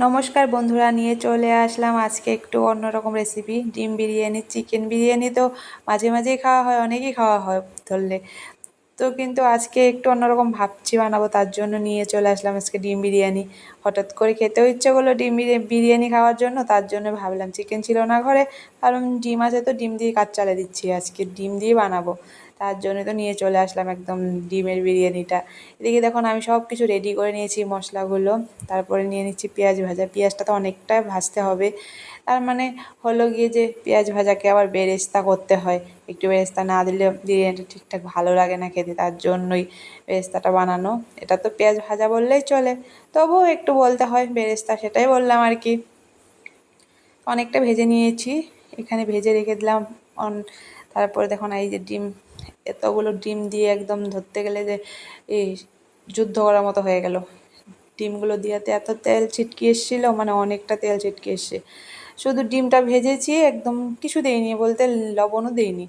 নমস্কার বন্ধুরা, নিয়ে চলে আসলাম আজকে একটু অন্যরকম রেসিপি ডিম বিরিয়ানি চিকেন বিরিয়ানি তো মাঝে মাঝেই খাওয়া হয়, অনেকই খাওয়া হয় ধরলে। তো কিন্তু আজকে একটু অন্যরকম ভাবছি বানাবো, তার জন্য নিয়ে চলে আসলাম আজকে ডিম বিরিয়ানি। হঠাৎ করে খেতেও ইচ্ছে করল ডিম বিরিয়ানি খাওয়ার জন্য, তার জন্য ভাবলাম চিকেন ছিল না ঘরে, কারণ ডিম আছে তো, ডিম দিয়ে কাজ চালিয়ে দিচ্ছি, আজকে ডিম দিয়ে বানাবো। তার জন্য তো নিয়ে চলে আসলাম একদম ডিমের বিরিয়ানিটা। এদিকে দেখুন, আমি সব কিছু রেডি করে নিয়েছি মশলাগুলো। তারপরে নিয়ে নিচ্ছি পেঁয়াজ ভাজা। পেঁয়াজটা তো অনেকটা ভাজতে হবে। তার মানে হলো গিয়ে যে পেঁয়াজ ভাজাকে আবার বেরেস্তা করতে হয়। একটু বেরেস্তা না দিলে বিরিয়ানিটা ঠিকঠাক ভালো লাগে না খেতে, তার জন্যই বেরেস্তাটা বানানো। এটা তো পেঁয়াজ ভাজা বললেই চলে। তবুও একটু বলতে হয়, বেরেস্তা সেটাই বললাম আর কি। অনেকটা ভেজে নিয়েছি। এখানে ভেজে রেখে দিলাম। অন তারপরে দেখুন, এই যে ডিম এতগুলো ডিম দিয়ে একদম ধরতে গেলে যে এই যুদ্ধ করার মতো হয়ে গেল। ডিমগুলো দিয়াতে এত তেল ছিটকে এসেছিল মানে অনেকটা তেল ছিটকে এসছে। শুধু ডিমটা ভেজেছি, একদম কিছু দেইনি বলতে লবণও দেইনি।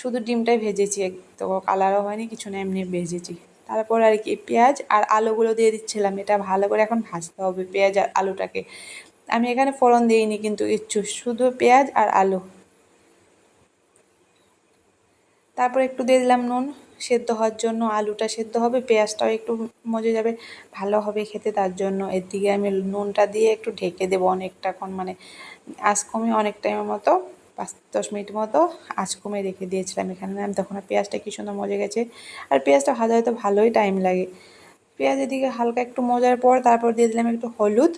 শুধু ডিমটাই ভেজেছি তো কালারও হয়নি, কিছু না, এমনি ভেজেছি। তারপর আর কি, পেঁয়াজ আর আলুগুলো দিয়ে দিচ্ছিলাম, এটা ভালো করে এখন ভাজতে হবে, পেঁয়াজ আর আলুটাকে। আমি এখানে ফোড়ন দিইনি কিন্তু কিচ্ছু, শুধু পেঁয়াজ আর আলু। তারপর একটু দিয়ে দিলাম নুন, সেদ্ধ হওয়ার জন্য আলুটা সেদ্ধ হবে, পেঁয়াজটাও একটু মজে যাবে, ভালো হবে খেতে তার জন্য। এর দিকে আমি নুনটা দিয়ে একটু ঢেকে দেবো অনেকটাক্ষণ মানে আঁচ কমে অনেক টাইমের মতো, পাঁচ দশ মিনিট মতো আঁচ কমে রেখে দিয়েছিলাম এখানে। আমি তখন পেঁয়াজটা কী সুন্দর মজে গেছে। আর পেঁয়াজটা ভাজা হয়তো ভালোই টাইম লাগে। পেঁয়াজের দিকে হালকা একটু মজার পর তারপর দিয়ে দিলাম একটু হলুদ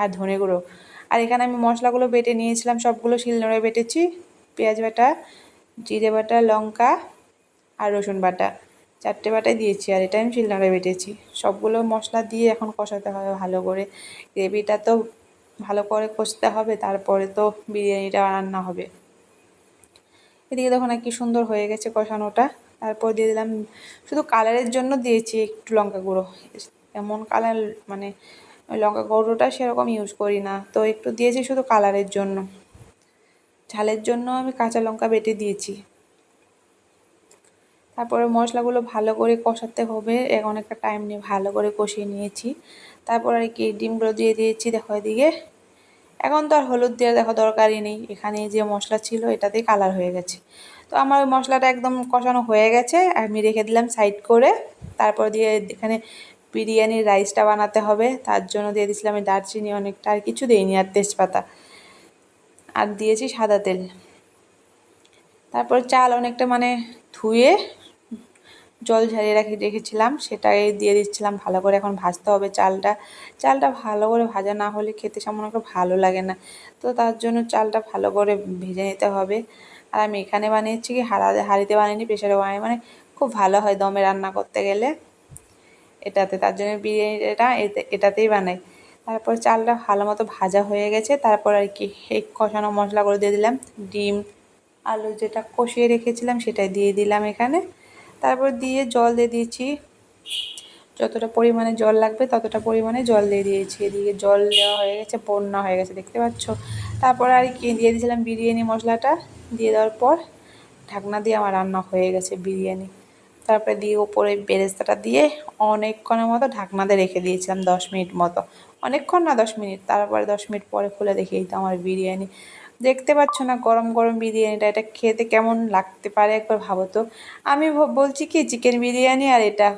আর ধনে গুঁড়ো। আর এখানে আমি মশলাগুলো বেটে নিয়েছিলাম, সবগুলো শিলনোড়ে বেটেছি। পেঁয়াজ বাটা জিরে বাটা, লঙ্কা আর রসুন বাটা। চারটে বাটাই দিয়েছি আর এটা আমি শিলনোড়ে বেটেছি। সবগুলো মশলা দিয়ে এখন কষাতে হবে ভালো করে। গ্রেভিটা তো ভালো করে কষতে হবে, তারপরে তো বিরিয়ানিটা রান্না হবে। এদিকে দেখুন কি সুন্দর হয়ে গেছে কষানোটা। তারপর দিয়ে দিলাম, শুধু কালারের জন্য দিয়েছি একটু লঙ্কা গুঁড়ো। এমন কালার মানে লঙ্কা গুঁড়োটা সেরকম ইউজ করি না। তো একটু দিয়েছি শুধু কালারের জন্য। ঝালের জন্য আমি কাঁচা লঙ্কা বেটে দিয়েছি। তারপরে মশলাগুলো ভালো করে কষাতে হবে অনেকটা টাইম নিয়ে ভালো করে কষিয়ে নিয়েছি। তারপর আর কি, ডিমগুলো দিয়ে দিয়েছি দেখো এদিকে। এখন তো আর হলুদ দেওয়ার দেখো দরকারই নেই, এখানে যে মশলা ছিল এটাতেই কালার হয়ে গেছে। তো আমার ওই মশলাটা একদম কষানো হয়ে গেছে, আমি রেখে দিলাম সাইড করে। তারপর দিয়ে এখানে বিরিয়ানির রাইসটা বানাতে হবে, তার জন্য দিয়ে দিয়েছিলাম আমি দারচিনি অনেকটা, আর কিছু দিইনি, আর তেজপাতা। আর দিয়েছি সাদা তেল। তারপর চাল অনেকটা মানে ধুয়ে জল ঝারিয়ে রাখি রেখেছিলাম, সেটাই দিয়ে দিচ্ছিলাম ভালো করে। এখন ভাজতে হবে চালটা। চালটা ভালো করে ভাজা না হলে খেতে সামনে একটা ভালো লাগে না। তো তার জন্য চালটা ভালো করে ভেজে নিতে হবে। আর আমি এখানে বানিয়েছি কি, হাড়া হাঁড়িতে বানিয়ে প্রেশারে বানিয়ে মানে খুব ভালো হয় দমে রান্না করতে গেলে। এটাতে তার জন্য বিরিয়ানিটা এটাতেই বানাই। তারপর চালটা ভালো মতো ভাজা হয়ে গেছে। তারপর আর কি এই কষানো মশলাগুলো দিয়ে দিলাম। ডিম, আলু যেটা কষিয়ে রেখেছিলাম সেটাই দিয়ে দিলাম এখানে। তারপর দিয়ে জল দিয়ে দিয়েছি। যতটা পরিমাণে জল লাগবে ততটা পরিমাণে জল দিয়ে দিয়েছি। এদিকে জল দেওয়া হয়ে গেছে, বন্যা হয়ে গেছে, দেখতে পাচ্ছ। তারপর আর কি দিয়ে দিয়েছিলাম বিরিয়ানি মশলাটা। দিয়ে দেওয়ার পর ঢাকনা দিয়ে আমার রান্না হয়ে গেছে বিরিয়ানি। তারপরে দিয়ে ওপরে বেরেস্তাটা দিয়ে অনেকক্ষণের মতো ঢাকনাতে রেখে দিয়েছিলাম, দশ মিনিট মতো। অনেকক্ষণ না, দশ মিনিট। তারপরে দশ মিনিট পরে খুলে দেখে দিতাম আমার বিরিয়ানি। দেখতে পাচ্ছ না, গরম গরম বিরিয়ানিটা, এটা খেতে কেমন লাগতে পারে একবার ভাবো তো। আমি বলছি কি চিকেন বিরিয়ানি আর এটা।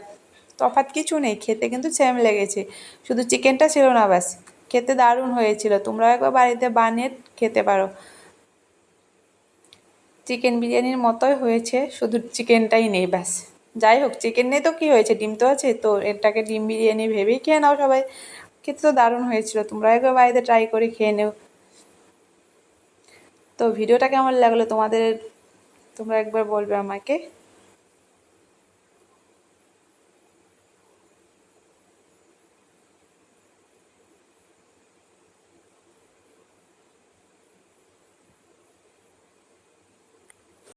তফাৎ কিছু নেই, খেতে কিন্তু সেম লেগেছে। শুধু চিকেনটা ছিল না, ব্যাস। খেতে দারুণ হয়েছিল। তোমরাও একবার বাড়িতে বানিয়ে খেতে পারো। চিকেন বিরিয়ানির মতোই হয়েছে, শুধু চিকেনটাই নেই, ব্যাস। যাই হোক চিকেন নেই তো কী হয়েছে? ডিম তো আছে, তো এটাকে ডিম বিরিয়ানি ভেবেই খেয়ে নাও সবাই। খেতে তো দারুণ হয়েছিল। তোমরা একবার বাড়িতে ট্রাই করে খেয়ে নেও। তো ভিডিওটা কেমন লাগল তোমাদের, তোমরা একবার বলবে আমাকে।